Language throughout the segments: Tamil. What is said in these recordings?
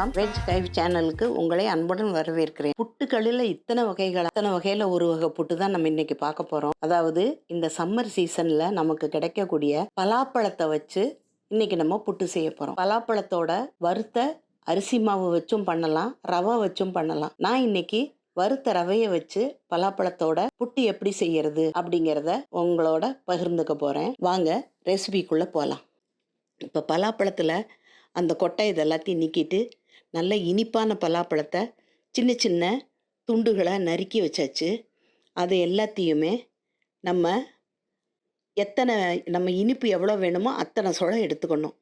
வணக்கம். வெஜ் கைவ் சேனலுக்கு உங்களை அன்புடன் வரவேற்கிறேன். புட்டுகளில் இத்தனை வகைகள் அத்தனை வகையில் ஒரு வகை புட்டு தான் நம்ம இன்னைக்கு பார்க்க போகிறோம் அதாவது இந்த சம்மர் சீசனில் நமக்கு கிடைக்கக்கூடிய பலாப்பழத்தை வச்சு இன்னைக்கு நம்ம புட்டு செய்ய போகிறோம் பலாப்பழத்தோட வறுத்த அரிசி மாவு வச்சும் பண்ணலாம் ரவை வச்சும் பண்ணலாம். நான் இன்னைக்கு வறுத்த ரவையை வச்சு பலாப்பழத்தோட புட்டு எப்படி செய்யறது அப்படிங்கிறத உங்களோட பகிர்ந்துக்க போகிறேன் வாங்க ரெசிபிக்குள்ளே போகலாம் இப்போ பலாப்பழத்தில் அந்த கொட்டை இதெல்லாத்தையும் நீக்கிட்டு நல்ல இனிப்பான பலாப்பழத்தை சின்ன சின்ன துண்டுகளாக நறுக்கி வச்சாச்சு. அது எல்லாத்தையுமே நம்ம எத்தனை நம்ம இனிப்பு எவ்வளோ வேணுமோ அத்தனை சுளை எடுத்துக்கணும்.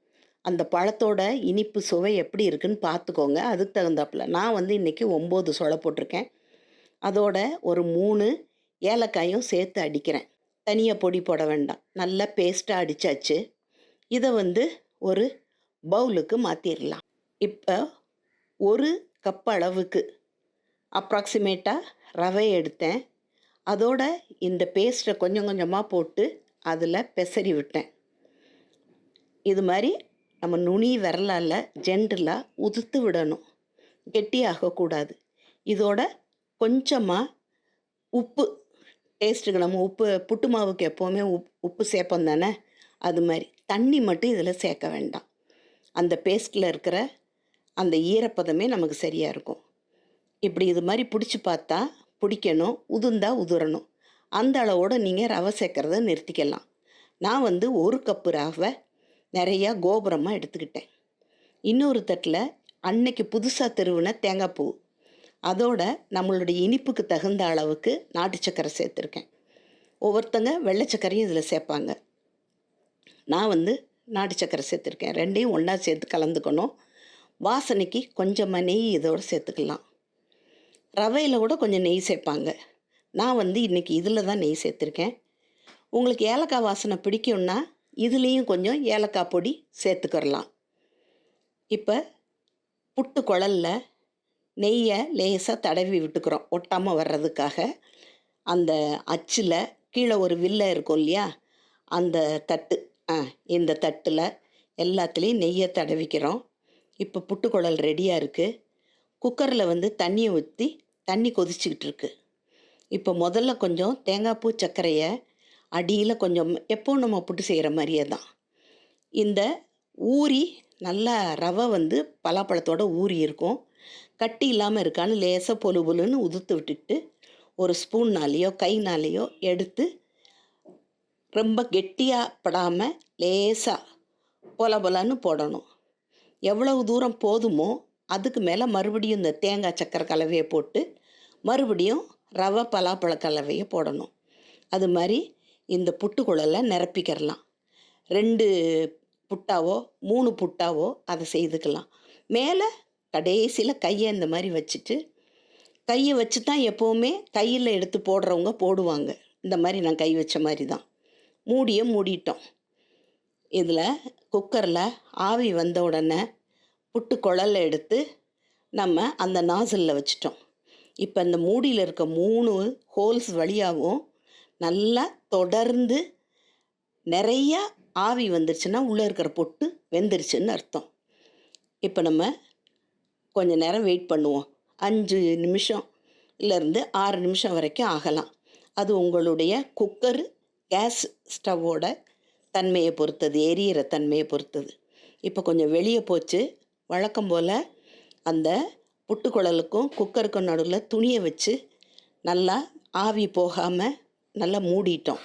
அந்த பழத்தோட இனிப்பு சுவை எப்படி இருக்குன்னு பார்த்துக்கோங்க. அதுக்கு தகுந்தாப்புல. நான் வந்து இன்றைக்கி ஒம்பது சுளை போட்டிருக்கேன். அதோட ஒரு மூணு ஏலக்காயும் சேர்த்து அடிக்கிறேன். தனியாக பொடி போட வேண்டாம். நல்லா பேஸ்ட்டாக அடித்தாச்சு இதை வந்து ஒரு பவுலுக்கு மாற்றிடலாம் இப்போ ஒரு கப் அளவுக்கு அப்ராக்சிமேட்டாக ரவை எடுத்தேன். அதோட இந்த பேஸ்ட்டை கொஞ்சம் கொஞ்சமாக போட்டு அதில் பெசரி விட்டேன். இது மாதிரி நம்ம நுனி விரலால் ஜென்டலாக உதுத்து விடணும். கெட்டியாகக்கூடாது இதோட கொஞ்சமாக உப்பு டேஸ்ட்டுக்கு நம்ம உப்பு புட்டு மாவுக்கு எப்போவுமே உப் உப்பு சேர்ப்போம் தானே? அது மாதிரி தண்ணி மட்டும் இதில் சேர்க்க வேண்டாம். அந்த பேஸ்ட்டில் இருக்கிற அந்த ஈரப்பதமே நமக்கு சரியாக இருக்கும். இப்படி இது மாதிரி பிடிச்சி பார்த்தா பிடிக்கணும் உதுந்தா உதுரணும் அந்த அளவோடு நீங்கள் ரவை சேர்க்குறத நிறுத்திக்கலாம். நான் வந்து ஒரு கப்பு ரவை நிறையா கோபுரமாக எடுத்துக்கிட்டேன். இன்னொரு தட்டில் அன்னைக்கு புதுசாக திருவின தேங்காய் பூ. அதோட நம்மளுடைய இனிப்புக்கு தகுந்த அளவுக்கு நாட்டு சக்கரை சேர்த்துருக்கேன். ஒவ்வொருத்தங்க வெள்ளை சக்கரையும் இதில் சேர்ப்பாங்க. நான் வந்து நாட்டு சக்கரை சேர்த்துருக்கேன். ரெண்டையும் ஒன்றா சேர்த்து கலந்துக்கணும். வாசனைக்கு கொஞ்சமாக நெய் இதோடு சேர்த்துக்கலாம். ரவையில் கூட கொஞ்சம் நெய் சேர்ப்பாங்க. நான் வந்து இன்றைக்கி இதில் தான் நெய் சேர்த்துருக்கேன். உங்களுக்கு ஏலக்காய் வாசனை பிடிக்கும்னா இதுலேயும் கொஞ்சம் ஏலக்காய் பொடி சேர்த்துக்கிறலாம். இப்போ புட்டு குழல்ல நெய்யை லேசாக தடவி விட்டுக்கிறோம். ஒட்டாமல் வர்றதுக்காக. அந்த அச்சில் கீழே ஒரு வில்லை இருக்கும் இல்லையா? அந்த தட்டு. ஆ இந்த தட்டில் எல்லாத்துலேயும் நெய்யை தடவிக்கிறோம். இப்போ புட்டுக்குழல் ரெடியாக இருக்குது குக்கரில் வந்து தண்ணியை ஊற்றி தண்ணி கொதிச்சுக்கிட்டு இருக்கு. இப்போ முதல்ல கொஞ்சம் தேங்காய் பூ சர்க்கரையை அடியில் கொஞ்சம் எப்போ நம்ம புட்டு செய்கிற மாதிரியே தான். இந்த ஊறி நல்லா ரவை வந்து பலாப்பழத்தோட ஊறி இருக்கும். கட்டி இல்லாமல் இருக்கான்னு லேசாக பொலு பொலுன்னு உதுத்து விட்டுட்டு ஒரு ஸ்பூன்னாலேயோ கைனாலேயோ எடுத்து ரொம்ப கெட்டியாக படாமல் லேசாக பொல பொலன்னு போடணும். எவ்வளவு தூரம் போதுமோ அதுக்கு மேலே மறுபடியும் இந்த தேங்காய் சக்கரை கலவையை போட்டு மறுபடியும் ரவை பலாப்பழ கலவையை போடணும். அது மாதிரி இந்த புட்டுக்குழலை நிரப்பிக்கிறலாம் ரெண்டு புட்டாவோ மூணு புட்டாவோ அதை செய்துக்கலாம். மேலே கடைசியில் கையை இந்த மாதிரி வச்சுட்டு கையை வச்சு தான் எப்போவுமே கையில் எடுத்து போடுறவங்க போடுவாங்க. இந்த மாதிரி நான் கை வச்ச மாதிரி தான். மூடியை மூடிட்டோம். இதில் குக்கரில் ஆவி வந்த உடனே புட்டு குழல்ல எடுத்து நம்ம அந்த நாசிலில் வச்சிட்டோம். இப்போ இந்த மூடியில் இருக்க மூணு ஹோல்ஸ் வழியாகவும் நல்லா தொடர்ந்து நிறையா ஆவி வந்துருச்சுன்னா உள்ளே இருக்கிற பொட்டு வெந்துருச்சுன்னு அர்த்தம். இப்போ நம்ம கொஞ்ச நேரம் வெயிட் பண்ணுவோம். அஞ்சு நிமிஷம் இருந்து ஆறு நிமிஷம் வரைக்கும் ஆகலாம். அது உங்களுடைய குக்கர் கேஸ் ஸ்டவ்வோட தன்மையை பொறுத்தது எரியிற தன்மையை பொறுத்தது. இப்போ கொஞ்சம் வெளியே போச்சு. வழக்கம் போல் அந்த புட்டுக்குழலுக்கும் குக்கருக்கும் நடுவில் துணியை வச்சு நல்லா ஆவி போகாமல் நல்லா மூடிட்டோம்.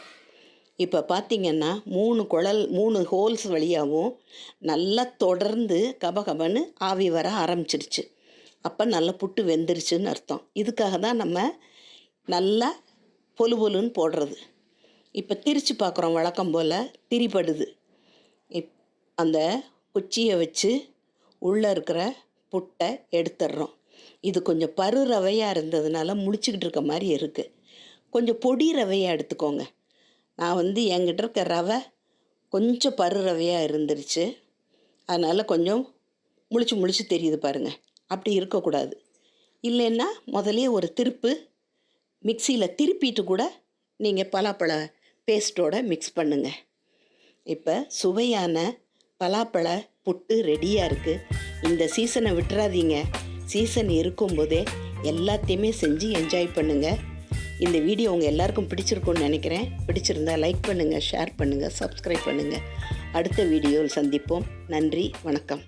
இப்போ பார்த்திங்கன்னா மூணு குழல் மூணு ஹோல்ஸ் வழியாகவும் நல்லா தொடர்ந்து கபகபன்னு ஆவி வர ஆரம்பிச்சிடுச்சு அப்போ நல்லா புட்டு வெந்துருச்சுன்னு அர்த்தம். இதுக்காக தான் நம்ம நல்லா பொலு பொலுன்னு போடுறது. இப்போ திரிச்சு பார்க்குறோம் வழக்கம் போல் திரிபடுது. இப் அந்த குச்சியை வச்சு உள்ளே இருக்கிற புட்டை எடுத்துடுறோம் இது கொஞ்சம் பரு ரவையாக இருந்ததுனால முடிச்சுக்கிட்டு இருக்க மாதிரி இருக்குது கொஞ்சம் பொடி ரவையாக எடுத்துக்கோங்க. நான் வந்து என்கிட்ட இருக்க ரவை கொஞ்சம் பரு ரவையாக இருந்துருச்சு. அதனால் கொஞ்சம் முழிச்சு முழிச்சு தெரியுது பாருங்கள் அப்படி இருக்கக்கூடாது. இல்லைன்னா முதலே ஒரு திருப்பு மிக்சியில் திருப்பிட்டு கூட நீங்கள் பலாப்பழ பேஸ்ட்டோடு மிக்ஸ் பண்ணுங்கள் இப்போ சுவையான பலாப்பழ புட்டு ரெடியாக இருக்குது இந்த சீசனை விட்டுறாதீங்க. சீசன் இருக்கும்போதே எல்லாத்தையுமே செஞ்சு என்ஜாய் பண்ணுங்கள் இந்த வீடியோ உங்கள் எல்லாருக்கும் பிடிச்சிருக்கும்னு நினைக்கிறேன். பிடிச்சிருந்தா லைக் பண்ணுங்கள் ஷேர் பண்ணுங்கள் சப்ஸ்கிரைப் பண்ணுங்கள் அடுத்த வீடியோவில் சந்திப்போம். நன்றி வணக்கம்.